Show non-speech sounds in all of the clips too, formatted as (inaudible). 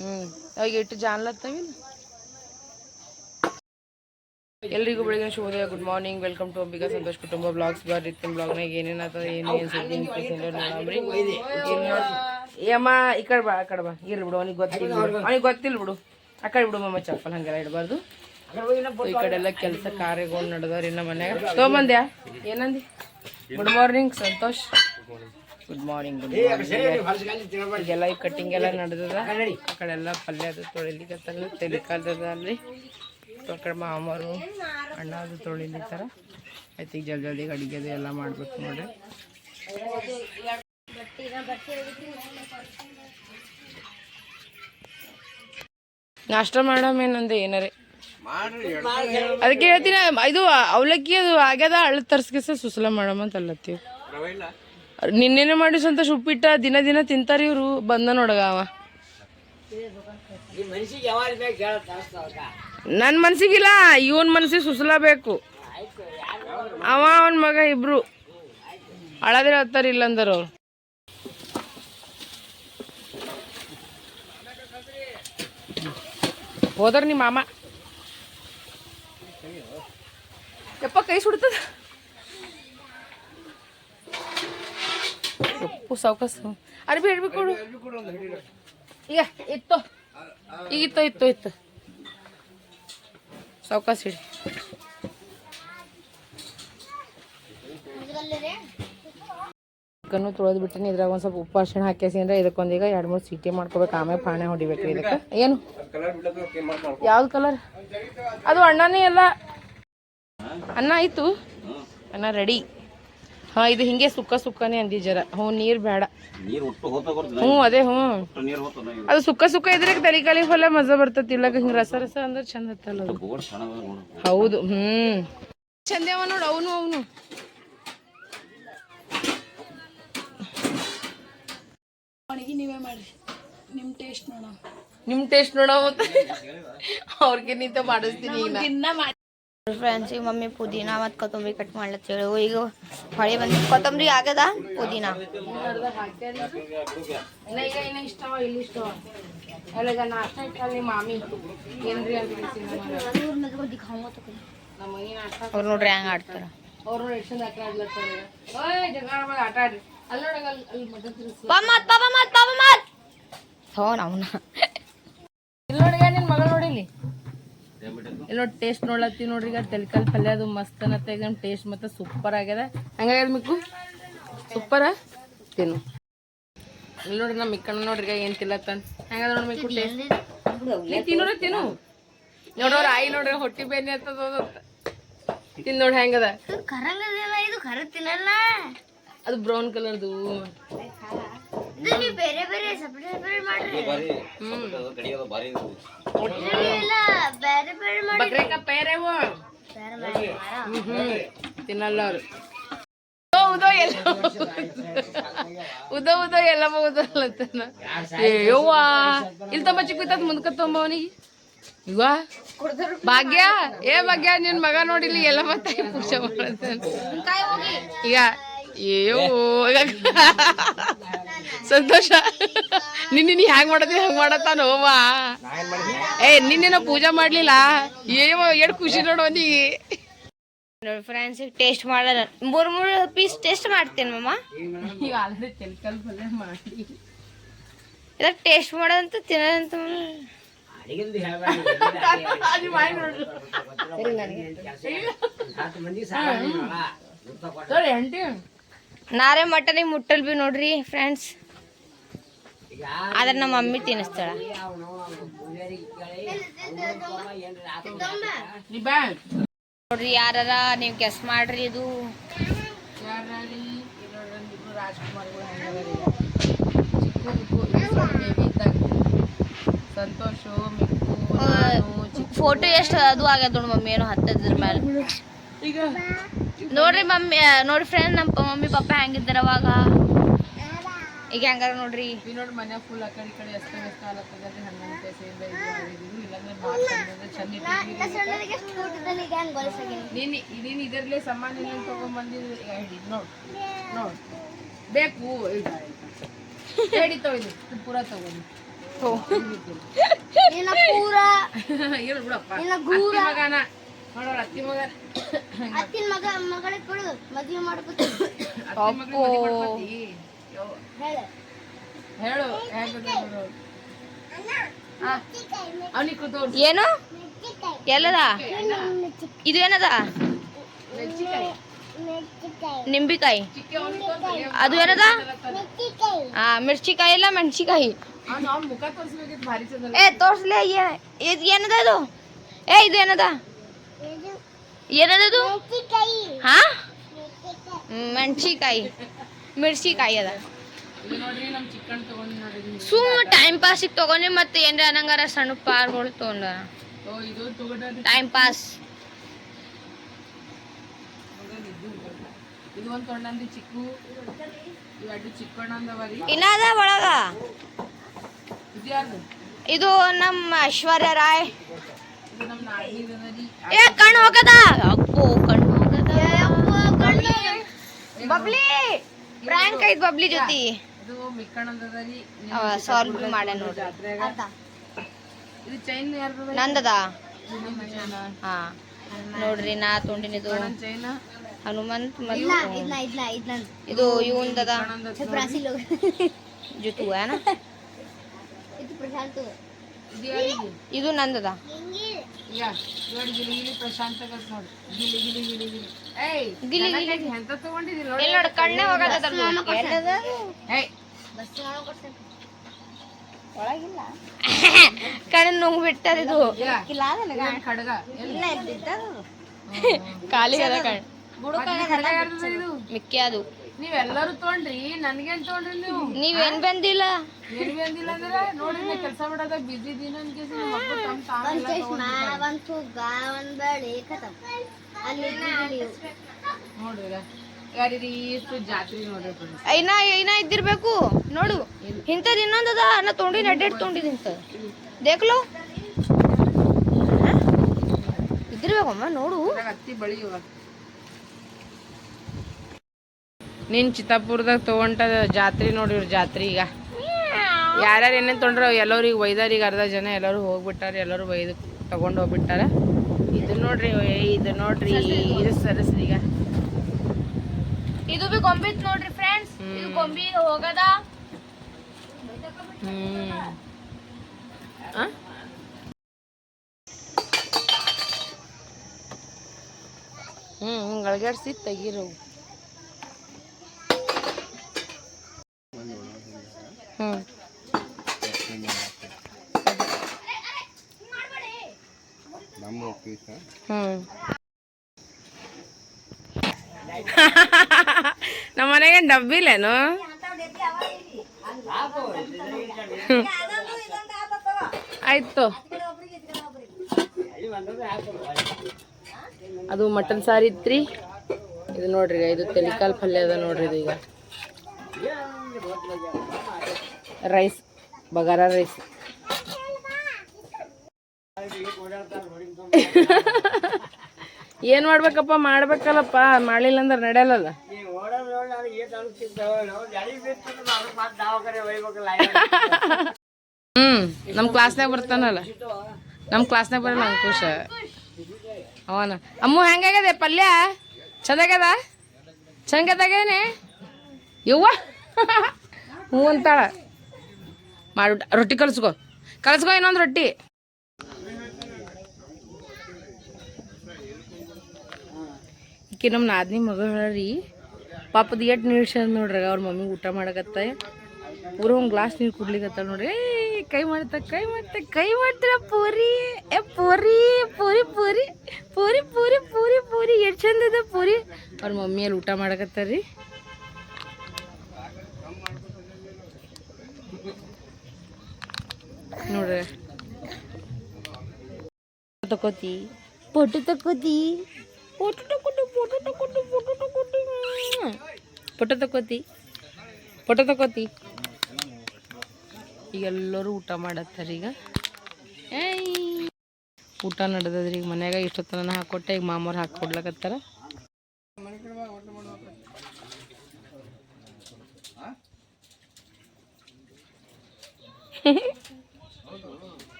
ಹ್ಮ್. ಇಟ್ಟು ಜಾನ್ಲತ್ತವಿಲ್ಲ ಎಲ್ರಿಗೂ ಬೆಳಗಿನ ಶುಭೋದಯ, good morning. Welcome to Ambika Santosh ಕುಟುಂಬ ಬ್ಲಾಗ್ಸ್. ಬರ್ರಿ ಇತ್ತಿನ ಬ್ಲಾಗ್ನಾಗ ಏನೇನು ಆತದ ಏನು ಏನು ಈ ಕಡೆ ಬಾ, ಆ ಕಡೆ ಬಾ. ಇರ್ಲಿ ಬಿಡು, ಅವನಿಗೆ ಗೊತ್ತಿಲ್ಲ ಅವನಿಗೆ ಗೊತ್ತಿಲ್ಲ ಬಿಡು. ಆ ಕಡೆ ಬಿಡು ಚಪ್ಪಲ್ ಹಂಗೆಲ್ಲ ಇಡಬಾರ್ದು. ಈ ಕಡೆ ಎಲ್ಲ ಕೆಲಸ ಕಾರ್ಯಗಳು ನಡೆದವ್ರಿ ನಮ್ಮ ಮನ್ಯಾಗ. ತೊಗೊಂಬಂದ್ಯಾ? ಏನಂದಿ? Good morning Santosh good morning good morning ಈಗೆಲ್ಲ ಈ ಕಟ್ಟಿಂಗ್ ಎಲ್ಲ ನಡೆದದ? ಆ ಕಡೆ ಎಲ್ಲ ಪಲ್ಯ ಅದು ತೊಳಿಲಿಕತ್ತಾರ ತೆಲಿಕಾಲದ ಅಲ್ಲಿ. ಆ ಕಡೆ ಮಾಮರು ಅಣ್ಣ ಅದು ತೊಳಿಲಿತ್ತಾರ ಆಯ್ತು ಈಗ ಜಲ್ದಿ ಜಲ್ದಿ ಅಡಿಗೆ ಅದು ಎಲ್ಲ ಮಾಡ್ಬೇಕು ನೋಡ್ರಿ. ನಾಷ್ಟ ಮಾಡಮ್ ಏನಂದೆ ಏನಾರೆ? ಅದಕ್ಕೆ ಹೇಳ್ತೀನಿ ಇದು ಅವಲಕ್ಕಿ ಅದು ಆಗ್ಯದ ಅಳ್ಳ ತರ್ಸ್ಕಿಸ ಸುಸಲ ಮಾಡಮ್ಮ ಅಂತ ಅಲ್ಲತ್ತೀವಿ ನಿನ್ನೆನೆ ಮಾಡಿ ಸ್ವಂತ ಉಪ್ಪಿಟ್ಟ ದಿನ ದಿನ ತಿಂತಾರ ಇವ್ರು ಬಂದ ನೋಡಗ ಅವ. ನನ್ನ ಮನ್ಸಿಗಿಲ್ಲ ಇವನ್ ಮನ್ಸಿಗೆ ಸುಸಲ ಬೇಕು. ಅವ ಅವನ ಮಗ ಇಬ್ರು. ಅಳದ್ರೆ ಹತ್ತಾರ ಇಲ್ಲಂದರ ಅವ್ರು. ಹೋದ್ರ ನಿಮ್ಮ ಮಾಮ. ಯಪ್ಪ ಕೈ ಸುಡ್ತದ? ಉಪ್ಪು ಸಾವ್ಕಾಸ. ಅರ್ಬಿ ಅರ್ಬಿ ಕೊಡು. ಈಗ ಇತ್ತು ಈಗ ಇತ್ತು ಇತ್ತು ಇತ್ತು. ಸಾವ್ಕಾಸ ಹಿಡಿ ಚಿಕನ್ನು ತೊಳೆದು ಬಿಟ್ಟಿನಿ ಇದ್ರಾಗ ಒಂದು ಸ್ವಲ್ಪ ಉಪ್ಪು ಅರ್ಶಿಣ ಹಾಕ್ಯಾಸಿ ಅಂದ್ರೆ ಇದಕ್ಕೊಂದೀಗ ಎರಡು ಮೂರು ಸೀಟಿ ಮಾಡ್ಕೋಬೇಕು. ಆಮೇಲೆ ಪಾಣೆ ಹೊಡಿಬೇಕು ಇದಕ್ಕೆ. ಏನು? ಯಾವ್ದು ಕಲರ್ ಅದು ಅಣ್ಣನೇ ಎಲ್ಲ ಅನ್ನ ಆಯ್ತು. ಅನ್ನ ರೆಡಿ ಹಾ ಇದು ಹಿಂಗೆ ಸುಕ್ಕ ಸುಕ್ಕನೆ ಅಂದಿ ಜರ. ಹ್ಞೂ ನೀರು ಬೇಡ. ಹ್ಞೂ ಅದೇ ಹ್ಞೂ. ಅದು ಸುಕ್ಕ ಸುಕ್ಕ ಇದ್ರೆ ತಲಿ ಕಾಲಿ ಹೊಲ ಮಜಾ ಬರ್ತತಿ. ಇಲ್ಲ ಹಿಂಗೆ ರಸ ರಸ ಅಂದ್ರೆ ಚಂದ ಹತ್ತಲ್ಲ ಅದು. ಬೋರ್ಡ್ ಸಣ್ಣ ನೋಡು. ಹೌದು ಹ್ಮ್ ನೀವೇ ಮಾಡಿ ನೋಡು ಅವನು ಅವನು. ನಿಮ್ ಟೇಸ್ಟ್ ನೋಡೋ. ಅವ್ರಿಗೆ ನಿಂತ ಮಾಡಿಸ್ತೀನಿ ಈಗ. ಫ್ರೆಂಡ್ಸ್ ಈಗ ಮಮ್ಮಿ ಪುದೀನ ಮತ್ತು ಕೊತ್ತಂಬರಿ ಕಟ್ ಮಾಡ್ಲತ್ತೇಳು ಈಗ ಹೊಳೆ ಬಂದು ಕೊತ್ತಂಬರಿ ಆಗದ ಪುದೀನ? ಅವ್ರು ನೋಡ್ರಿ ಹೆಂಗ್ ಆಡ್ತಾರ. ನೋಡಗ ನಾವ್ನ ಇಲ್ಲಿ ನೋಡಿ ನಿನ್ ಮಗಳು ನೋಡಿ ಇಲ್ಲಿ ಇಲ್ಲಿ ನೋಡಿ ಟೇಸ್ಟ್ ನೋಡ್ಲತ್ತಿ ನೋಡ್ರಿ ಈಗ ತೆಲ್ಕಲ್ ಪಲ್ಯ ಅದು ಮಸ್ತ್ ಅನ್ನತ್ತೆ ಈಗ ಟೇಸ್ಟ್ ಮತ್ತು ಸೂಪರ್ ಆಗ್ಯದ ಹಂಗಾಗ್ಯದ ಮಿಕ್ಕು? ಸೂಪರ ತಿನ್ನು. ಇಲ್ಲಿ ನೋಡ್ರಿ ನಮ್ಮ ಮಿಕ್ಕಣ್ಣ ನೋಡ್ರಿ ಈಗ ಏನ್ ತಿಲ್ಲತ್ತನ್ ಹೆಂಗದ ನೋಡಿ ಮಿಕ್ಕು ಟೇಸ್ಟ್ ತಿನ್ನೋರ ತಿನ್ನು. ನೋಡೋರ ಆಯಿ ನೋಡ್ರಿ ಹೊಟ್ಟಿ ಬೇನೆ ಅಂತದ ತಿನ್ ನೋಡಿ ಹೆಂಗದ? ಅದು ಬ್ರೌನ್ ಕಲರ್ದು ಇದು ನೀವು ಬೇರೆ ಬೇರೆ ಸಪ್ರೇಟ್ ಸಪ್ರೇಟ್ ಮಾಡ್ರಿ ಬಾರಿ ಕಡಿಯೋದು ಬಾರಿ ಇದು. ಇಲ್ಲ ಬೇರೆ ಬೇರೆ ಮಾಡಿ ಬಕ್ರೇಕ ಪೇರೇವು ತಿನ್ನಲ್ಲ ಅವ್ರು. ಉದೋ ಎಲ್ಲ ಉದೋ ಉದೋ ಎಲ್ಲ ಯವ್ವ. ಇಲ್ಲಿ ತಮ್ಮ ಚಿಕ್ಕ ಮುಂದ್ಕ ತೊಂಬ ಅವನಿಗೆ. ಇವ ಭಾಗ್ಯ? ಏ ಭಾಗ್ಯ ನಿನ್ ಮಗ ನೋಡಿಲಿ ಎಲ್ಲ ಮತ್ತೆ ಪೂಜೆ ಮಾಡತ್ತಾನ ಈಗ ಅಯ್ಯೋ ಸಂತೋಷ. ನಿನ್ನೆ ನೀ ಹ್ಯಾಂಗ್ ಮಾಡತ್ತಿ ಹಂಗ ಮಾಡತ್ತಾನ ಹೋವ ಏ ನಿನ್ನೆ ಪೂಜಾ ಮಾಡ್ಲಿಲ್ಲ? ಏವ ಎಡ್ ಖುಷಿ ನೋಡೋನಿಗೆ ನೋಡಿ ಫ್ರೆಂಡ್ಸ್ ಟೇಸ್ಟ್ ಮಾಡೋಣ. ಮೂರು ಮೂರು ಪೀಸ್ ಟೇಸ್ಟ್ ಮಾಡ್ತೀನಿ ಮಮ್ಮ ಈಗ ಆಲ್ರೆಡಿ ತೆಲ್ಕಲ್ ಪಲ್ಯ ಮಾಡಿ. ಇಲ್ಲ ಟೇಸ್ಟ್ ಮಾಡೋದಂತ ತಿನ್ನೋದಂತ ಅದು ಮಾಡಿ ನೋಡ್ರಿ ನೋಡಿ ಆಂಟಿ ನಾರೇ ಮಟನಿಗೆ ಮುಟ್ಟಲ್ ಬಿ ನೋಡ್ರಿ ಫ್ರೆಂಡ್ಸ್ ಆದ್ರೆ ನಮ್ಮ ಮಮ್ಮಿ ತಿನ್ನಿಸ್ತಾಳ. ನೋಡ್ರಿ ಯಾರ ನೀವು ಕೆಸ್ ಮಾಡ್ರಿ ಇದು. ಸಂತೋಷು. ಫೋಟೋ ಎಷ್ಟು ಅದು ಆಗ್ಯದ ನೋಡಿ ಮಮ್ಮಿ ಏನು ಹತ್ತದ್ರ ಮೇಲೆ ಈಗ ನೋಡ್ರಿ ಮಮ್ಮಿ ನೋಡ್ರಿ ಫ್ರೆಂಡ್ ನಮ್ಮ ಮಮ್ಮಿ ಪಪ್ಪ ಹೆಂಗಿದ್ದಾರೆ ಅವಾಗ? ಈಗ ಹೆಂಗಾರ ನೋಡ್ರಿ? ಈ ನೋಡಿ ಮನೆ ಫುಲ್ ಆ ಕಡೆ ಈ ಕಡೆ ಇದು ಇಲ್ಲಾಂದ್ರೆ ನೀನು ನೀನು ಇದರಲ್ಲೇ ಸಾಮಾನು ಇಲ್ಲ ನೋಡಿ ನೋಡು. ಬೇಕು ಈಗ ಹೇಳಿ ತೊಗೊಳ್ಳಿ ಪೂರ ತಗೊಂಡು ಇರು ಬಿಡಪ್ಪ. ಮಗನ ಅತ್ತಿನ ಮಗ. ಮಗಳಿಗೆ ಕೊಡು ಮದುವೆ ಮಾಡ್ಕೊತ ಅತ್ತಿ ಮಗನ ಮದ್ವೆ ಮಾಡ್ಕೊತಿ? ಯವ್ವ. ಹೇಳ. ಹೇಳು. ಏನು? ಎಲ್ಲದ? ಇದು ಏನದ? ನಿಂಬಿಕಾಯಿ. ಅದು ಏನದ? ಆ ಮಿರ್ಚಿಕಾಯಿ ಇಲ್ಲ ಮೆಣಸಿಕಾಯಿ. ಏ ತೋರ್ಸ್ಲೇ ಏನದ ಇದು? ಏ ಇದು ಏನದ? ಏನದ ಇದು ಹಾ? ಮೆಣಸಿಕಾಯಿ ಮಿರ್ಚಿಕಾಯಿ ಅದ. ಸುಮ್ಮ ಟೈಮ್ ಪಾಸಿಗೆ ತಗೊಂಡಿ ಮತ್ತೆ ಏನ್ರ ಅನ್ನಂಗಾರ ಸಣ್ಣ ಪಾರ್ಗಳು ತಗೊಂಡ. ಓ ಇದು ತಗೊಂಡ್ರಿ. ಟೈಮ್ ಪಾಸ್ ಇದು ಒಂದ್ ಚಿಕ್ಕು. ಚಿಕ್ಕಣ್ಣಂದವರಿ. ಒಳಗ? ಇದು ನಮ್ಮ ಐಶ್ವರ್ಯ ರಾಯ್. ಏ ಕಣ್ಣು ಹೋಗದ? ಅಪ್ಪೋ ಕಣ್ಣು. ಹೋಗದ ಬಬ್ಲಿ ಪ್ರಾಂಕ್ ಐತ್ ಬಬ್ಲಿ ಜೊತೆ. ಸಾಲ್ವ್ ಮಾಡ ನೋಡ್ರಿ. ಜಾತ್ರೆಗ. ಇದು ಚೈನ್ ಯಾರ್ದದ ನಂದದ? ಹಾ. ನೋಡ್ರಿ ನಾ ತೊಂಡಿನಿದು ಹನುಮಂತ್ ಇಲ್ಲ ಮತ್ತು ಇದು ಇವಂದದ. ಜುತು ಏನ? ಇದು ನಂದದ. ಈಗ ನೋಡಿ ಗಿಲಿ ಗಿಲಿ ಪ್ರಶಾಂತ ನೋಡಿ. ಗಿಲಿ ಗಿಲಿ ಗಿಲಿ ಗಿಲಿ. ಏಯ್ ಗಿಲಿ ಗಿಲಿ. ನನಗೆ ಎಂತ ತಗೊಂಡಿದ್ದೀನಿ ನೋಡಿ. ಇಲ್ಲಿ ನೋಡಿ ಕಣ್ಣೇ ಹೋಗದ ಏಯ್. ಬಸ್ ಮಾಡ್ಕೊಡ್ತೇನೆ ಒಳಗಿಲ್ಲ? ಕಣ್ಣು ನುಂಗ್ ಬಿಟ್ಟದ ಇದು ಖಡ್ಗ ಎಲ್ಲಿ? ಖಾಲಿ ಅದ ಕಣ್ ಮಿಕ್ಕಿ ಅದು ನೀವೆಲ್ಲರೂ ತೊಗೊಂಡ್ರಿ ನನ್ಗೇನ್ ತೊಗೊಂಡ್ರಿ ನೀವು? ನೀವೇನ್ ಬಂದಿಲ್ಲ ಏನ್ ಬಂದಿಲ್ಲ? ಅಂದ್ರೆ ನೋಡಿ ನಾ ಕೆಲಸ ಬಿಡೋದ ಬಿಜಿ ದಿನ ಅನ್ಕೇಸಿ ನಿಮ್ಮ ಮಕ್ಕಳು ತಮ್ಮ ತಾವೆಲ್ಲ ಚಶ್ಮಾ ಒಂದ್ ಫುಗ್ಗ ಒಂದ್ ಬಳಿ ಖತಮ್ ಅಲ್ಲಿ ನೋಡ್ರಿ ಯಾರಿರಿ ಇಷ್ಟು ಜಾತ್ರೆ ನೋಡ್ರಿ friends. ಐನಾ ಐನಾ ಇದ್ದಿರ್ಬೇಕು? ನೋಡು. ಇಂಥದ್ ಇನ್ನೊಂದದ ನಾ ತೊಗೊಂಡಿನಿ ಅಡ್ಡೆಡ್ ತೊಗೊಂಡಿನಿ ಇಂತ ದೇಖ್ಲೋ ಇದ್ದಿರ್ಬೇಕಮ್ಮ ನೋಡು. ಹತ್ತಿ ಬಳಿ ನೀನ್ ಚಿತ್ತಾಪುರದಾಗ ತಗೊಂಡ ಜಾತ್ರೆ ನೋಡಿವ್ರ ಜಾತ್ರೆ ಈಗ. ಯಾರ್ಯಾರು ಏನೇನು ತೊಗೊಂಡ್ರ ಎಲ್ಲರಿಗೆ ಒಯ್ದಾರ ಈಗ ಅರ್ಧ ಜನ ಎಲ್ಲರೂ ಹೋಗ್ಬಿಟ್ಟಾರ ಎಲ್ಲರೂ ಒಯ್ದು ತಗೊಂಡು ಹೋಗ್ಬಿಟ್ಟಾರ. ಇದು ನೋಡ್ರಿ ಇದು ನೋಡ್ರಿ ಇದು ಸರಸ್ರಿ ಈಗ. ಇದು ಬಿ ಗೊಂಬಿ ನೋಡ್ರಿ ಫ್ರೆಂಡ್ಸ್ ಇದು ಗೊಂಬಿ ಹೋಗದ. ಹ್ಮ್. ಆ? ಹ್ಮ್ ಹಿಂಗ್ ಅಳ್ಗಾಡ್ಸಿ ತೆಗೀರು ನಮ್ಮ ಮನೆಗೆ ಡಬ್ಬಿಲೇನು? ಆಯ್ತು. ಅದು ಮಟನ್ ಸಾರು ಇತ್ರಿ. ಇದು ನೋಡ್ರಿ ಇದು ತೆಲಿಕಾಲ್ ಪಲ್ಯ ಅದ ನೋಡ್ರಿ ಇದು ಈಗ. ರೈಸ್ ಬಗಾರ ರೈಸ್ (laughs) ಏನ್ ಮಾಡ್ಬೇಕಪ್ಪ? ಮಾಡ್ಬೇಕಲ್ಲಪ್ಪ. ಮಾಡ್ಲಿಲ್ಲ ಅಂದ್ರೆ ನಡೆಯಲ್ಲ ಹ್ಮ್, ನಮ್ ಕ್ಲಾಸ್ನಾಗ ಬರ್ತಾನಲ್ಲ. ನಮ್ ಕ್ಲಾಸ್ನಾಗ ಬರಲ್ಲ ಅಂಕುಶ. ಅವನ. ಅಮ್ಮ, ಹೆಂಗಾಗ್ಯದೆ ಪಲ್ಯ? ಚಂದಾಗದ ಚಂಗದಾಗೇನೆ ಯವ್ವ. ಹ್ಞೂ ಅಂತಾಳ. ಮಾಡಿ, ರೊಟ್ಟಿ ಕಲ್ಸ್ಕೊ. ಕಲ್ಸ್ಕೊ ಇನ್ನೊಂದು ರೊಟ್ಟಿ. ಈಕಿ ನಮ್ಮ ನಾದಿನಿ ಮಗಳು ಹೇಳ್ರಿ, ಪಾಪದ ಎಷ್ಟು ನೀಡ್ಸ್ಯಾರ ನೋಡ್ರಿ ಅವ್ರ ಮಮ್ಮಿ ಊಟ ಮಾಡಕತ್ತ. ಪೂರ ಒಂದು ಗ್ಲಾಸ್ ನೀರು ಕುಡ್ಲಿಕತ್ತ ನೋಡ್ರಿ. ಕೈ ಮಾಡ್ತಾ ಕೈ ಮಾಡ್ತಾ, ಕೈ ಮಾಡ್ತಾರ ಪೂರಿ. ಏ, ಪೂರಿ ಪೂರಿ ಪೂರಿ ಪೂರಿ ಪೂರಿ ಪೂರಿ ಪೂರಿ. ಎಷ್ಟು ಚಂದ ಇದೆ ಪೂರಿ. ಅವ್ರ ಮಮ್ಮಿ ಅಲ್ಲಿ ಊಟ ಮಾಡಕತ್ತಾರ್ರಿ ನೋಡ್ರಿ. ತಕೋತಿ. ಪೊಟ್ಟು ತಕೋತಿ. ಫೋಟೋ ತಕೋತಿ ಫೋಟೋ ಈಗ ಎಲ್ಲರೂ ಊಟ ಮಾಡತ್ತಾರ ಈಗ. ಊಟ ನಡೆದದ್ರಿ ಈಗ ಮನ್ಯಾಗ ಇಷ್ಟೊತ್ತನ ಹಾಕೊಟ್ಟೆ, ಈಗ ಮಾಮೂರು ಹಾಕಿ ಕೊಡ್ಲಕತ್ತಾರ.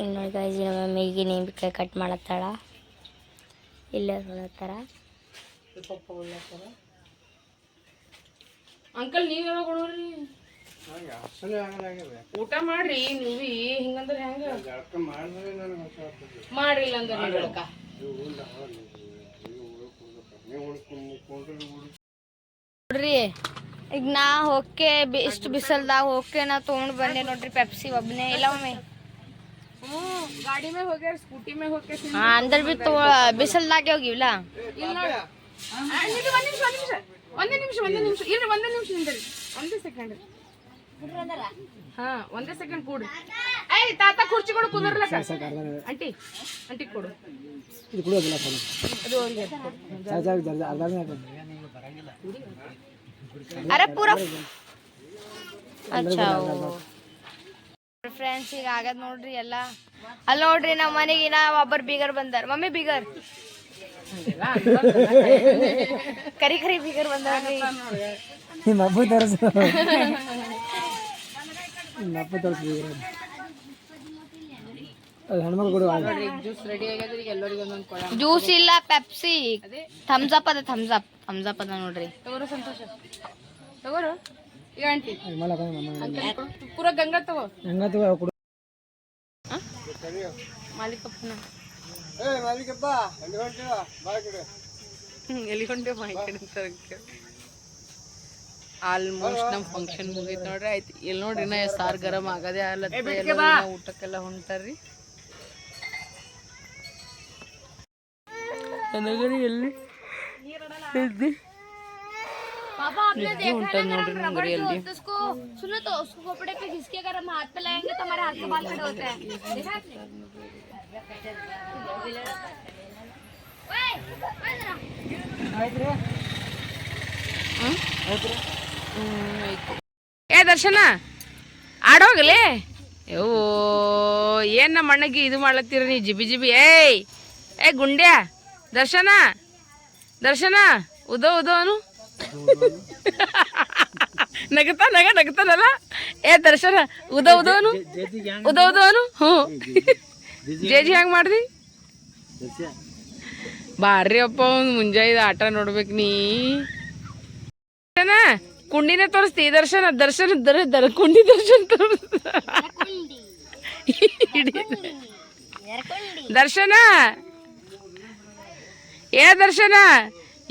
ಈಗ ನೋಡಿ ಗೈಸ್ ನಮ್ಮ ಮಮ್ಮಿಗೆ ನಿಂಬಿಕಾಯಿ ಕಟ್ ಮಾಡತ್ತಾಳ. ಇಲ್ಲೇ ಹೊಳತ್ತಾರ ಅಂಕಲ್ ನೀವ್ ಯಾವಾಗ ಕೊಡೋರಿ ಊಟ ಮಾಡ್ರಿ ನೀವಿ ಹಿಂಗಂದ್ರೆ ಹೆಂಗ? ಮಾಡ್ರಿಲ್ಲ ಅಂದ್ರೆ. ನೋಡ್ರಿ ಈಗ ನಾ ಹೋಕೆ ಇಷ್ಟು ಬಿಸಲ್ದಾಗ ಹೋಕೆ ನಾ ತೊಗೊಂಡು ಬಂದೆ ನೋಡ್ರಿ ಪೆಪ್ಸಿ ಒಬ್ಬನೇ ಇಲ್ಲ ಒಮ್ಮೆ ಗಾಡಿ ಮೇಲೆ ಹೋಗ್ಯಾರ ಸ್ಕೂಟಿ ಮೇಲೆ ಹೋಗ್ಯಾರ ಹಾ ಅಂದ್ರ ಬಿ ತೊ ಬಿಸಲ್ದಾಗೆ ಹೋಗಿವ್ಲ ಇಲ್ಲ ನೋಡ ಒಂದೇ ನಿಮಿಷ ಒಂದೇ ನಿಮಿಷ ಒಂದೇ ನಿಮಿಷ ಇರ್ರಿ ಒಂದೇ ನಿಮಿಷ ನಿಂದ್ರಿ ಒಂದೇ ಸೆಕೆಂಡ್ ಹಾ ಒಂದೇ ಸೆಕೆಂಡ್ ಕೂಡ್ರಿ ಏಯ್ ತಾತ ಕುರ್ಚಿ ಕೊಡು ಕುಂದರ್ಲಕ್ಕ ಅಂಟಿ ಅಂಟಿ ಕೊಡು ಅದು ಅವ್ರಿಗೆ ಎತ್ಕೊಡು. ಅರೆ ಪೂರ ಅಚ್ಚಾ ಫ್ರೆಂಡ್ಸ್ ಈಗ ಆಗದ್ ನೋಡ್ರಿ ಎಲ್ಲ. ಅಲ್ಲಿ ನೋಡ್ರಿ ನಮ್ಮ ಮನೆಗೆ ಇನ್ನ ಒಬ್ಬರು ಬೀಗರ್ ಬಂದಾರ. ಮಮ್ಮಿ ಬೀಗರ್. ಕರಿ ಕರಿ ಬೀಗರ್ ಬಂದಾರ ನಿಮ್ಮ ತೋರಿಸು. ನಿಮ್ಮ ಜ್ಯೂಸ್ ಇಲ್ಲ ಪೆಪ್ಸಿ ಥಮ್ಸ್ ಅಪ್ ಅದ ಥಮ್ಸ್ ಅಪ್ ಥಮ್ಸ್ ಅಪ್ ಅದ ನೋಡ್ರಿ. ತಗೋರು ಸಂತೋಷ. ತಗೋರು. ಈಗ ಆಂಟಿ ಕೊಡು. ಕೊಡು ಎಲ್ಲಿ ಹೊಂಟೆ ಆಲ್ಮೋಸ್ಟ್ ನಮ್ಮ ಫಂಕ್ಷನ್ ಮುಗೀತು ನೋಡ್ರಿ ಆಯ್ತು. ಇಲ್ಲಿ ನೋಡ್ರಿ ನಾ ಸಾರ್ ಗರಂ ಆಗದೆ ಅಲ್ಲ ಊಟಕ್ಕೆಲ್ಲ ಹೊಂಟಾರ್ರಿ. ನನಗರಿ ಎಲ್ಲಿ? ಎದ್ದಿ ನಿದ್ದೆ ಹೊಂಟದ್ ನೋಡ್ರಿ ನಂಗರಿ ಅಲ್ಲಿ उसको सुनो तो उसको कपड़े पे घिसके अगर हम हाथ पे लगाएंगे तो हमारे हाथ के बाल खड़े होते हैं देखा आपने? ओए, ओए जरा। ಏ ದರ್ಶನ ಆಡೋಗಲೇ ಯೋ ಏನ್ ನಮ್ಮ ಅಣ್ಣಗೆ ಇದು ಮಾಡ್ಲತ್ತೀರ ನೀ ಜಿಬಿ ಜಿಬಿ ಏಯ್ ಏ ಗುಂಡ್ಯಾ ದರ್ಶನ ದರ್ಶನ ಉದೋ ಉದೋ ಅನು ನಗತಾ ನಗ ನಗತಾನಲ್ಲ ಏ ದರ್ಶನ ಉದ ಉದವನು ಉದ ಉದೋ ಉದೋ ಹ್ಞೂ ಜೇಜಿ ಹೆಂಗ್ ಮಾಡ್ದಿ ಬಾರ್ರಿ ಅಪ್ಪ ಒಂದು ಮುಂಜಾನೆ ಆಟ ನೋಡ್ಬೇಕು ನೀ ದರ್ಶನ ಕುಂಡಿನೇ ತೋರಿಸ್ತಿ ದರ್ಶನ ದರ್ಶನ ದರ ದರ ಕುಂಡಿ ದರ್ಶನ ತೋರಿಸ್ತ ದರ್ಶನ ಏ ದರ್ಶನ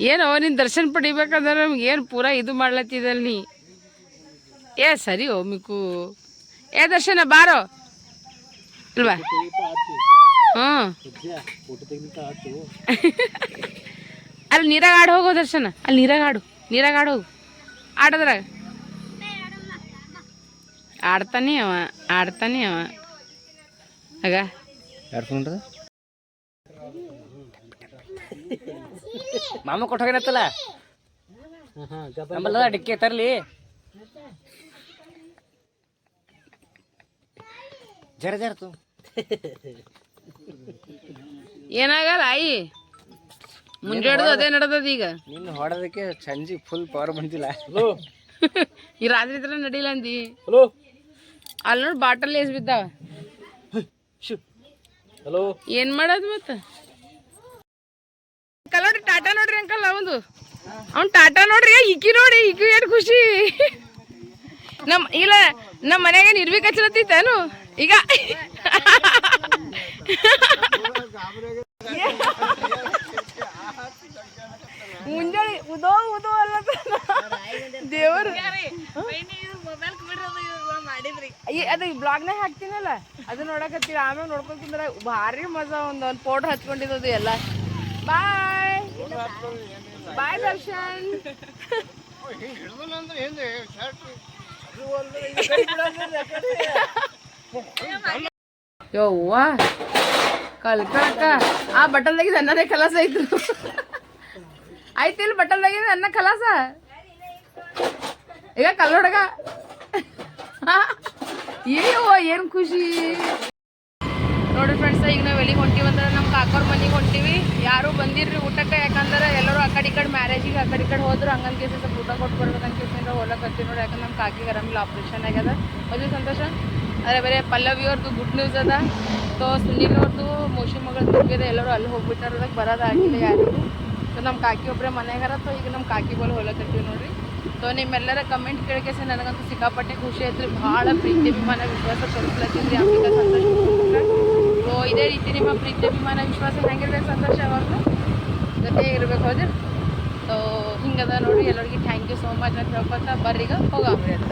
ಏನೋ ನಿನ್ ದರ್ಶನ ಪಡಿಬೇಕಂದ್ರೆ ನಮ್ಗೆ ಏನು ಪೂರ ಇದು ಮಾಡ್ಲತ್ತಿದಲ್ ನೀ? ಏ, ಸರಿ ಓ ಮಿಕು ಏ, ದರ್ಶನ, ಬಾರೋ. ಇಲ್ವಾ? ಹ್ಞೂ. (laughs) ಅಲ್ಲಿ ನೀರಾಗ ಆಡು ಹೋಗೋ ದರ್ಶನ. ಅಲ್ಲಿ ನೀರಾಗ ಆಡು ನೀರಾಗ ಆಡು ಹೋಗು. ಆಡೋದ್ರಾಗ. ಆಡ್ತಾನೆ ಅವ ಆಡ್ತಾನೆ ಅವ. ಆಗ. ಮಾಮ ಕೊಟ್ಟೋಗಿನತ್ತಲ್ಲ ನಮ್ಮಲ್ಲ ಡಿಕ್ಕಿ ತರಲಿ. ಜರ ಜರ ತು ಏನಾಗಲ್ಲ ಆಯಿ? ಮುಂಜಾಡ್ದು ಅದೇ ನಡ್ದದ ಈಗ. ನಿನ್ನ ಹೊಡೋದಕ್ಕೆ ಸಂಜೆ ಫುಲ್ ಪವರ್ ಬಂದಿಲ್ಲ. ಈ ರಾತ್ರಿ ತರ ನಡಿಲ್ಲ ಅಂದಿ. ಹಲೋ? ಅಲ್ಲಿ ನೋಡಿ ಬಾಟಲ್ ಎಸ್ ಬಿದ್ದಾವ. ಹಲೋ? ಏನ್ ಮಾಡೋದು ಮತ್ತ? ಟಾಟಾ ನೋಡ್ರಿ ಅಂಕಲ್, ಅವಂದು. ಅವ್ನು ಟಾಟಾ ನೋಡ್ರಿ ಇಕ್ಕಿ ನೋಡಿ ಇಕ್ಕಿ ಏನು ಖುಷಿ. ನಮ್ಮ ಇಲ್ಲ ನಮ್ಮ ಮನೆಗೆ ನಿರ್ವಿ ಹಚ್ಚಲತ್ತಿತ್ತೇನು ಈಗ. ಮುಂಜಾನೆ ಉದೋ ಉದೋ ಅಲ್ಲ ದೇವರು. ಅದು ಬ್ಲಾಗ್ನಾಗ ಹಾಕ್ತೀನಲ್ಲ, ಅದು ನೋಡಕತ್ತೀರ, ಆಮೇಲೆ ನೋಡ್ಕೊಂಡ್ ಕುಂದ್ರ ಭಾರಿ ಮಜಾ ಒಂದ್, ಒಂದು ಪೌಡರ್ ಹಚ್ಕೊಂಡಿದ್ದು ಎಲ್ಲ. ಬಾಯ್ ಬಾಯ್ ದರ್ಶನ್ ಯವ್ವ ಕಲ್ಕಳಕ ಆ ಬಟಲ್ದಾಗಿದ ಅನ್ನದೇ ಕಲಾಸ ಐತು ಆಯ್ತಿಲ್ ಬಟಲ್ದಾಗಿದ ಅನ್ನ ಕಲಾಸ? ಈಗ ಕಲ್ಲೊಡಗ ಅಯ್ಯೋ ಏನು ಖುಷಿ. ಈಗ ನಾವು ಎಲ್ಲಿಗೆ ಹೊಂಟೀವಿ ಅಂದ್ರೆ ನಮ್ಮ ಕಾಕೋರ್ ಮನೆಗೆ ಹೊಂಟೀವಿ. ಯಾರು ಬಂದಿರ್ರಿ ಊಟಕ್ಕೆ, ಯಾಕಂದ್ರೆ ಎಲ್ಲರೂ ಆ ಕಡೆ ಈ ಕಡೆ ಮ್ಯಾರೇಜಿಗೆ ಆ ಕಡೆ ಈ ಕಡೆ ಹೋದ್ರು ಹಂಗನ್ ಕೇಸ ಸ್ವಲ್ಪ ಊಟ ಕೊಟ್ಟು ಬರ್ಬೇಕಂತ ಕೇಸಿಂದ ಹೋಲಕತ್ತೀವಿ ನೋಡಿ, ಯಾಕಂದ್ರೆ ನಮ್ಮ ಕಾಕಿಗೆ ಆರಾಮಿಲ್ಲ ಆಪ್ರೇಷನ್ ಆಗ್ಯದ. ಅದು ಸಂತೋಷ. ಅದೇ ಬೇರೆ ಪಲ್ಲವಿ ಅವ್ರದ್ದು ಗುಡ್ ನ್ಯೂಸ್ ಅದ. ಸೊ ಸುನೀಲ್ ಅವ್ರದ್ದು ಮೋಶಿ ಮಗಳ ತುಂಬಿದೆ ಎಲ್ಲರೂ ಅಲ್ಲಿ ಹೋಗ್ಬಿಟ್ಟಾರ ಅದಕ್ಕೆ ಬರೋದಾಗಿಲ್ಲ ಯಾರಿಗೂ. ಸೊ ನಮ್ಮ ಕಾಕಿ ಒಬ್ಬರೇ ಮನೆಗಾರ. ಸೊ ಈಗ ನಮ್ಮ ಕಾಕಿ ಬಲ್ ಹೋಲಕತ್ತೀವಿ ನೋಡ್ರಿ. ಸೊ ನಿಮ್ಮೆಲ್ಲರ ಕಮೆಂಟ್ ಕೇಳಿಕೆಸ ನನಗಂತೂ ಸಿಕ್ಕಾಪಟ್ಟೆ ಖುಷಿ ಆಯ್ತು ರೀ. ಭಾಳ ಪ್ರೀತಿ, ಅಭಿಮಾನ, ವಿಶ್ವಾಸ ತೋರಿಸ್ಲತ್ತಿದ್ರಿ ಅಂಬಿಕಾ ಸಂತೋಷ ಇದೇ ರೀತಿ ನಿಮ್ಮ ಪ್ರೀತಿ ಅಭಿಮಾನ ವಿಶ್ವಾಸ ಹೆಂಗಿರ್ಬೇಕು ಸಂತೋಷ ಯಾವಾಗಲೂ? ಜೊತೆ ಇರ್ಬೇಕು ಹೌದು. ಸೊ ಹಿಂಗದ ನೋಡಿ ಎಲ್ಲರಿಗೆ ಥ್ಯಾಂಕ್ ಯು ಸೋ ಮಚ್ ಅಂತ ಹೇಳ್ಕೊತ ಬರ್ರೀಗ ಹೋಗಾಮ್ರಿ ಅಂತ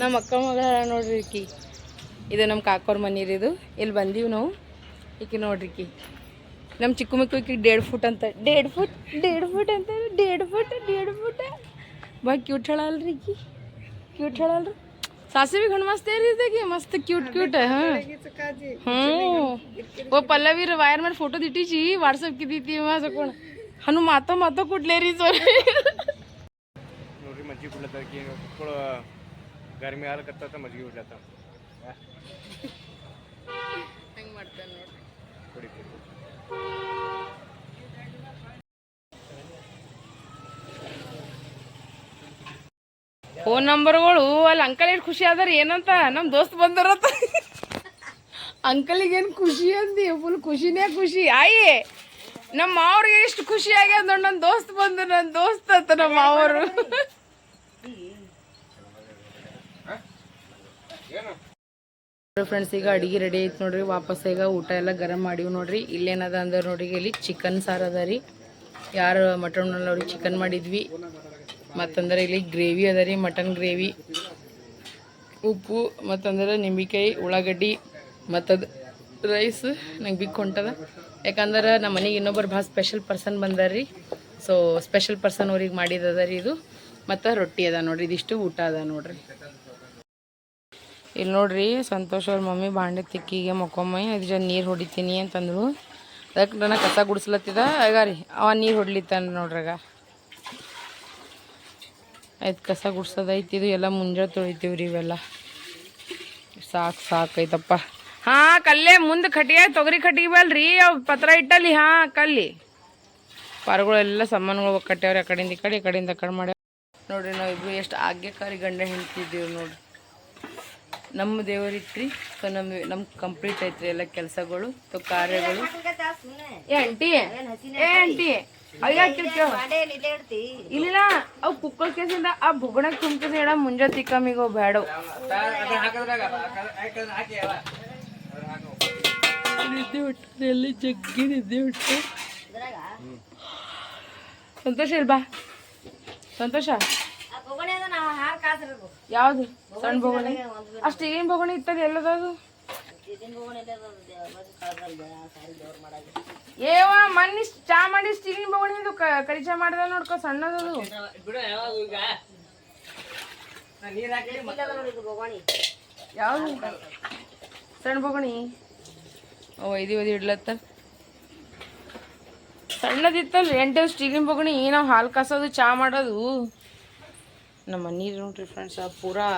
ನಮ್ಮ ಅಕ್ಕ ಮಗ ನೋಡ್ರಿ ಇದು ನಮ್ಮ ಕಾಕೋರ್ ಮನೀರಿದು ಇಲ್ಲಿ ಬಂದೀವಿ ನಾವು. ಈಕಿ ನೋಡ್ರಿ ಈಕಿ. ನಮ್ಮ ಚಿಕ್ಕ ಮಕ್ಕಳು ಈಕಿ ಡೇಡ್ ಫುಟ್ ಅಂತ. ಡೇಡ್ ಫುಟ್ ಡೇಡ್ ಫುಟ್ ಅಂತ ಡೇಡ್ ಫುಟ್ ಡೇಡ್ ಫುಟ್. ಬಾ ಕ್ಯೂಟ್ ಹೇಳಲ್ರಿ ಈಕಿ. ಕ್ಯೂಟ್ ಹೇಳಲ್ರಿ ಸಾಸಿವೆ ಹಣ್ಣು ಮಸ್ತ್ ಏರಿದ್ದಾಗಿ ಮಸ್ತ್ ಕ್ಯೂಟ್ ಕ್ಯೂಟ್ ಹಾಂ ಹ್ಞೂ ಓ ಪಲ್ಲವಿರ ವಾಯರ್ ಮೇಲೆ ಫೋಟೋ ಇಟ್ಟಿಸಿ ವಾಟ್ಸಪ್ ಕಿದ್ದೀತಿ ಸಕೋಣ. ಹನು ಮಾತೋ ಮಾತೋ ಕುಟ್ಲೇ ರೀ ಸೋರಿ ನೋಡ್ರಿ ಮಜ್ಜಿಗೆ ಕುಡ್ಲತ್ತಾರ ಕುಕ್ಕಳು ಗರ್ಮಿ ಹಾಲಕತ್ತ ಮಜ್ಜಿಗೆ ಕುಡ್ಲತ್ತಾವ ಹೆಂಗೆ ಮಾಡ್ತಾನೆ ನೋಡ್ರಿ. ಫೋನ್ ನಂಬರ್ಗಳು, ಅಲ್ಲಿ ಅಂಕಲ್ ಏನು ಖುಷಿ ಅದಾರ ಏನಂತ? ನಮ್ಮ ದೋಸ್ತ್ ಬಂದರತ್ತ. ಅಂಕಲಿಗೆ ಏನು ಖುಷಿ ಅಂದಿ? ಫುಲ್ ಖುಷಿನೇ ಖುಷಿ. ಆಯಿ, ನಮ್ಮ ಮಾವ್ರಿಗೆ ಎಷ್ಟು ಖುಷಿ ಆಗ್ಯದ ನೋಡಿ ನನ್ನ ದೋಸ್ತ್ ಬಂದು ನನ್ನ ದೋಸ್ತ್ ಅಂತ ನಮ್ಮ ಮಾವರು. ಫ್ರೆಂಡ್ಸ್ ಈಗ ಅಡಿಗೆ ರೆಡಿ ಐತೆ ನೋಡ್ರಿ. ವಾಪಸ್ ಈಗ ಊಟ ಎಲ್ಲ ಗರಂ ಮಾಡಿವಿ ನೋಡ್ರಿ. ಇಲ್ಲೇನದ ಅಂದ್ರೆ ನೋಡಿ ಇಲ್ಲಿ ಚಿಕನ್ ಸಾರು ಅದ ರೀ. ಯಾರು ಮಟನ್ ಅವ್ರಿಗೆ ಚಿಕನ್ ಮಾಡಿದ್ವಿ. ಮತ್ತಂದ್ರೆ ಇಲ್ಲಿ ಗ್ರೇವಿ ಅದ ರೀ ಮಟನ್ ಗ್ರೇವಿ ಉಪ್ಪು, ಮತ್ತಂದ್ರೆ ನಿಂಬೆಕಾಯಿ, ಉಳ್ಳಾಗಡ್ಡಿ, ಮತ್ತದು ರೈಸ್ ನಂಗೆ ಬಿಕ್ ಹೊಂಟದ. ಯಾಕಂದ್ರೆ ನಮ್ಮ ಮನೆಗೆ ಇನ್ನೊಬ್ಬರು ಭಾಳ ಸ್ಪೆಷಲ್ ಪರ್ಸನ್ ಬಂದಾರ ರೀ. ಸೊ ಸ್ಪೆಷಲ್ ಪರ್ಸನ್ ಅವ್ರಿಗೆ ಮಾಡಿದದ ರೀ ಇದು. ಮತ್ತು ರೊಟ್ಟಿ ಅದ ನೋಡ್ರಿ, ಇದಿಷ್ಟು ಊಟ ಅದ ನೋಡ್ರಿ. ಇಲ್ಲಿ ನೋಡ್ರಿ, ಸಂತೋಷ್ ಅವ್ರ ಮಮ್ಮಿ ಬಾಂಡೆ ತಿಕ್ಕಿಗೆ ಮಕ್ಕೊಮ್ಮಿ ಅದ್ರ ನೀರು ಹೊಡಿತೀನಿ ಅಂತಂದ್ರು. ಅದಕ್ಕೆ ನನ್ನ ಕಸ ಗುಡಿಸ್ಲತ್ತಿದ. ಆಗ ಅವ ನೀರು ಹೊಡ್ಲಿತ್ತಾನ ನೋಡ್ರಾಗ ಆಯ್ತು ಕಸ ಗುಡ್ಸೋದೈತಿ, ಇದು ಎಲ್ಲ ಮುಂಜಾನೆ ತೊಳಿತೀವಿ ರೀ ಇವೆಲ್ಲ. ಸಾಕು ಸಾಕೈತಪ್ಪ ಹಾಂ, ಕಲ್ಲೇ ಮುಂದೆ ಕಟ್ಟಿಗೆ ತೊಗರಿ ಕಟ್ಟಿಗೆ ಬಲ್ರಿ, ಅವು ಪತ್ರ ಇಟ್ಟಲ್ಲಿ, ಹಾಂ, ಕಲ್ಲಿ. ಪರಗಳೆಲ್ಲ ಸಾಮಾನುಗಳು ಕಟ್ಟ್ಯಾವ್ರಿ ಆ ಕಡೆಯಿಂದ ಈ ಕಡೆ, ಈ ಕಡೆಯಿಂದ ಆ ಕಡೆ ಮಾಡ್ಯಾವ ನೋಡ್ರಿ ನಾವು ಇಬ್ರು ಎಷ್ಟು ಆಜ್ಞಾಕಾರಿ ಗಂಡ ಹೆಂಡ್ತಿದ್ದೀವಿ ನೋಡ್ರಿ. ನಮ್ಮ ದೇವರಿಟ್ರಿ ಸೊ ನಮ್ಮ ನಮ್ ಕಂಪ್ಲೀಟ್ ಐತ್ರಿ ಎಲ್ಲ ಕೆಲಸಗಳು ಸೊ ಕಾರ್ಯಗಳು. ಏ ಆಂಟಿ ಏ ಆಂಟಿ ಇಲ್ಲ ಅವ್ ಕುಕ್ಕರ್ ಕೇಸಿಂದ ಆ ಬುಗಣಕ್ ತುಂಬಿಸ ಹೇಳ ಮುಂಜ ತಿಕ್ಕಮಿಗ ಬೇಡವ್ ನಿದ್ದೆ ಬಿಟ್ಟು ಎಲ್ಲಿ ಜಗ್ಗಿ ನಿದ್ದೆ ಬಿಟ್ಟು ಸಂತೋಷ ಇಲ್ಬಾ ಸಂತೋಷ? ಯಾವ್ದು? ಸಣ್ಣ ಬೋಗಣಿ ಅಷ್ಟು ಏನ್ ಬೋಗಣಿ ಇತ್ತದ ಎಲ್ಲದದು? ಏವ ಮನ್ನಿ ಚಾ ಮಾಡಿ ಸ್ಟೀಲಿನ ಬೊಗಣಿದು ಕರಿ ಚಾ ಮಾಡ್ದ ನೋಡ್ಕೊ ಸಣ್ಣದದು. ಯಾವ್ದು? ಸಣ್ಣ ಬೋಗಣಿ ಓ ಒಯ್ದಿ ಒಯ್ದು ಇಡ್ಲತ್ತ. ಸಣ್ಣದಿತ್ತಲ್ಲ ಎಂಟು ಸ್ಟೀಲಿನ ಬೋಗಣಿ ನಾವು ಹಾಲು ಕಾಸೋದು ಚಾ ಮಾಡೋದು. ನಮ್ಮ ಮನೆ ನೋಡ್ರಿ ಫ್ರೆಂಡ್ಸ್ ಪೂರಾ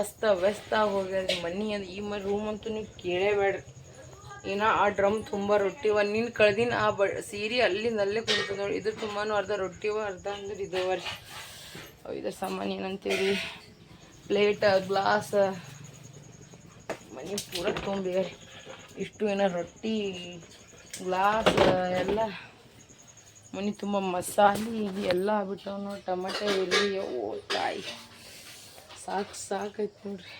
ಅಸ್ತ ವ್ಯಸ್ತ ಹೋಗ್ಯಾರ ಮನೆ ಅಂದ್ರೆ ಈ ಮನೆ ರೂಮ್ ಅಂತೂ ನೀವು ಕೇಳೇಬೇಡ್ರಿ. ಏನೋ ಆ ಡ್ರಮ್ ತುಂಬ ರೊಟ್ಟಿ ಒಂದು ನಿನ್ನ ಕಳ್ದಿನ, ಆ ಬ, ಸೀರೆ ಅಲ್ಲಿಂದ ಅಲ್ಲೇ ಕುಡಿತದ ನೋಡಿ. ಇದ್ರ ತುಂಬಾನು ಅರ್ಧ ರೊಟ್ಟಿವ ಅರ್ಧ ಅಂದ್ರೆ ಇದು ವರ್ಷ ಇದ್ರ ಸಾಮಾನು ಏನಂತೀವಿ ಪ್ಲೇಟ್ ಗ್ಲಾಸ್ ಮನೆ ಪೂರ ತುಂಬಿದೆ ಇಷ್ಟು ಏನೋ ರೊಟ್ಟಿ ಗ್ಲಾಸ್ ಎಲ್ಲ. ಮನೆ ತುಂಬ ಮಸಾಲೆ ಎಲ್ಲ ಆಗ್ಬಿಟ್ಟವು ನೋಡಿ. ಟಮಾಟೆ ಓ ತಾಯಿ. ಸಾಕು ಸಾಕೈತೆ ನೋಡ್ರಿ.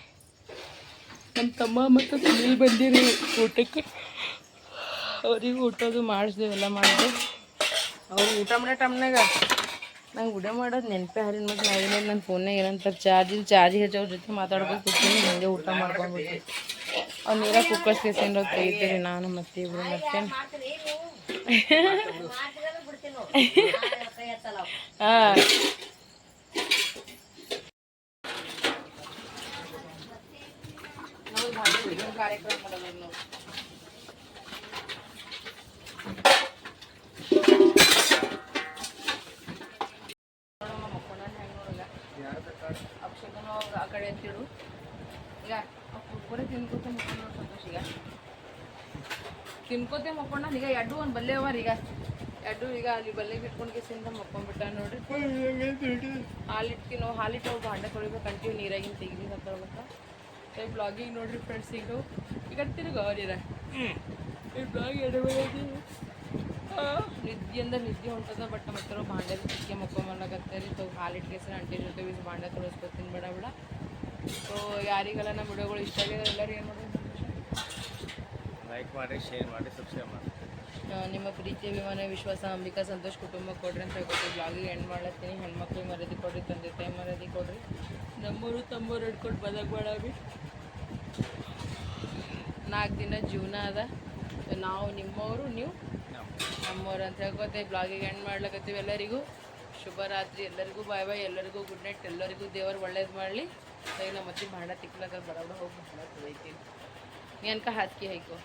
ನಮ್ಮ ತಮ್ಮ ಮತ್ತು ಸುನೀಲ್ ಬಂದಿರಿ ಊಟಕ್ಕೆ. ಅವ್ರಿಗೆ ಊಟದು ಮಾಡಿಸ್ದೇವೆ ಎಲ್ಲ ಮಾಡಿದೆ. ಅವ್ರು ಊಟ ಮಾಡೋ ಟಮ್ನಾಗ ನಂಗೆ ಊಟ ಮಾಡೋದು ನೆನಪೇ ಹರಿನ ಮತ್ತು ನಾವೇನೇನು ನನ್ನ ಫೋನ್ನಾಗ ಏನಂತಾರೆ ಚಾರ್ಜ್ ಇಲ್ಲ ಚಾರ್ಜಿಗೆ ಹಚ್ಚೋರ ಜೊತೆ ಮಾತಾಡ್ಕೊಂಡು ಕೂತೀನಿ ಹಿಂಗೆ ಊಟ ಮಾಡ್ಕೊಂಡ್ಬಿಟ್ಟು ಅವ್ರು ನೀರಾಗ ಕುಕ್ಕರ್ಸ್ ಕೇಸಿಂದ ತೆಗಿತೀರಿ ನಾನು ಮತ್ತೆ ಅಕ್ಷತನು ಅವ್ರು ಆ ಕಡೆ ಅಂತಿಡು ಈಗ ಕುರ್ಕುರೆ ತಿನ್ಕೋತ ಈಗ ತಿನ್ಕೋತೆ ಮಕ್ಕೊಂಡ ಈಗ ಎಡ್ಡು ಒಂದು ಬಲ್ಲೆ ಅವ, ಈಗ. ಎರಡು ಈಗ ಅಲ್ಲಿ ಬಲ್ಲೆ ಬಿಟ್ಕೊಂಡು ಕಿಸಿಂದ ಮಕ್ಕೊಂಡ್ಬಿಟ್ಟ ನೋಡ್ರಿ. ಹಾಲಿಟ್ಟಿ ನಾವು ಹಾಲಿಟ್ಟು ಅವು ಭಾಂಡೆ ತೊಳಿಬೇಕು ಕಂಟಿನ್ಯೂ ನೀರಾಗಿನ ತೆಗಿಲಿ ಸೊ ಈ ಬ್ಲಾಗಿಗೆ ನೋಡ್ರಿ ಫ್ರೆಂಡ್ಸ್ ಈಗ ಈಗ ತಿರುಗ ನೀರ ಈ ಬ್ಲಾಗ್ ಎಡೆ ನಿದ್ದೆ ಅಂದ್ರೆ ನಿದ್ದೆ ಹೊಂಟದ ಬಟ್ ಮತ್ತೆ ಭಾಂಡೆ ಚಿಕ್ಕೆ ರೀ. ಸೊ ಹಾಲಿಟ್ಟು ಕೇಸಿನ ಅಂಟಿ ಜೊತೆ ಬಿಸಿ ಭಾಂಡೆ ತೊಳಿಸ್ಕೊತೀನಿ ಬೇಡ ಬೇಡ. ಸೊ ಯಾರಿಗೆಲ್ಲ ನಮ್ಮ ವಿಡಿಯೋಗಳು ಇಷ್ಟ ಆಗಿದೆ ಎಲ್ಲರೂ ಏನು ಮಾಡೋದು ಲೈಕ್ ಮಾಡಿ ಶೇರ್ ಮಾಡಿ ಸಬ್ಸ್ಕ್ರೈಬ್ ಮಾಡಿ. ನಿಮ್ಮ ಪ್ರೀತಿ, ಅಭಿಮಾನ, ವಿಶ್ವಾಸ, ಅಂಬಿಕಾ, ಸಂತೋಷ್ ಕುಟುಂಬ ಕೊಡ್ರಿ ಅಂತ ಹೇಳ್ಕೊಟ್ಟು ಬ್ಲಾಗಿಗೆ ಎಂಡ್ ಮಾಡ್ಲತ್ತೀನಿ. ಹೆಣ್ಮಕ್ಳಿಗೆ ಮರದಿ ಕೊಡ್ರಿ, ತಂದೆ ತಾಯಿ ಮರ್ಯಾದೆ ಕೊಡ್ರಿ. ನಮ್ಮೂರು ತಮ್ಮೂರು ಹಿಡ್ಕೊಂಡು ಬೇಡವಿ ನಾಲ್ಕು ದಿನ ಜೀವನ ಅದ. ನಾವು ನಿಮ್ಮವರು, ನೀವು ನಮ್ಮವ್ರು ಅಂತ ಹೇಳ್ಕೊತೇವೆ ಬ್ಲಾಗಿಗೆ ಎಂಡ್ ಮಾಡ್ಲಕತ್ತೀವಿ ಎಲ್ಲರಿಗೂ. ಶುಭರಾತ್ರಿ ಎಲ್ಲರಿಗೂ ಬಾಯ್ ಬಾಯ್ ಎಲ್ಲರಿಗೂ ಗುಡ್ ನೈಟ್ ಎಲ್ಲರಿಗೂ ದೇವರು ಒಳ್ಳೇದು ಮಾಡಲಿ. ಈಗ ನಮ್ಮ ಮತ್ತೆ ಭಾಂಡ ತಿಕ್ಲಕ್ಕ ಬಡ ಹೋಗಿ ಭಾಳ ತೊಳಿತೀನಿ ಏನಕ ಹಾಕಿ ಹೈಕೋ